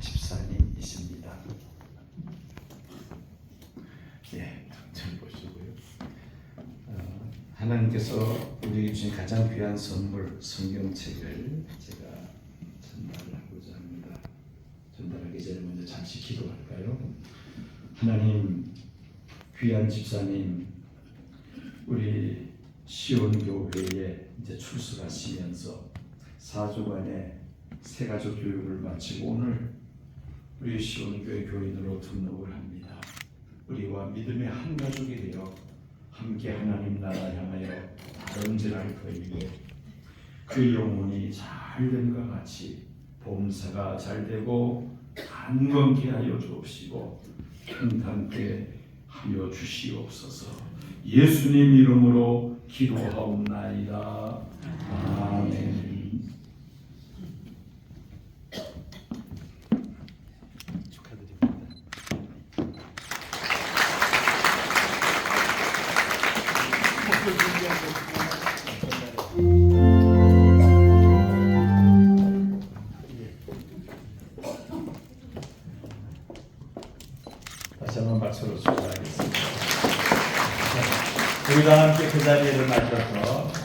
집사님이십니다. 예, 잘 보시고요. 어, 하나님께서 우리에게 주신 가장 귀한 선물 성경책을 제가 전달하고자 합니다. 전달하기 전에 먼저 잠시 기도할까요? 하나님 귀한 집사님 우리 시온 교회에 이제 출석하시면서 4주간의 새가족 교육을 마치고 오늘 우리 시온 교회 교인으로 등록을 합니다. 우리와 믿음의 한 가족이 되어 함께 하나님 나라 향하여 다름질할 터이고 그 영혼이 잘됨과 같이 범사가 잘 되고 강건케 하여 주옵시고 평탄케 하여 주시옵소서. 예수님 이름으로 기도하옵나이다. 아멘. 축하드립니다. 다시 한번 박수로 축하하겠습니다. 우리 다 함께 그 자리를 맞춰서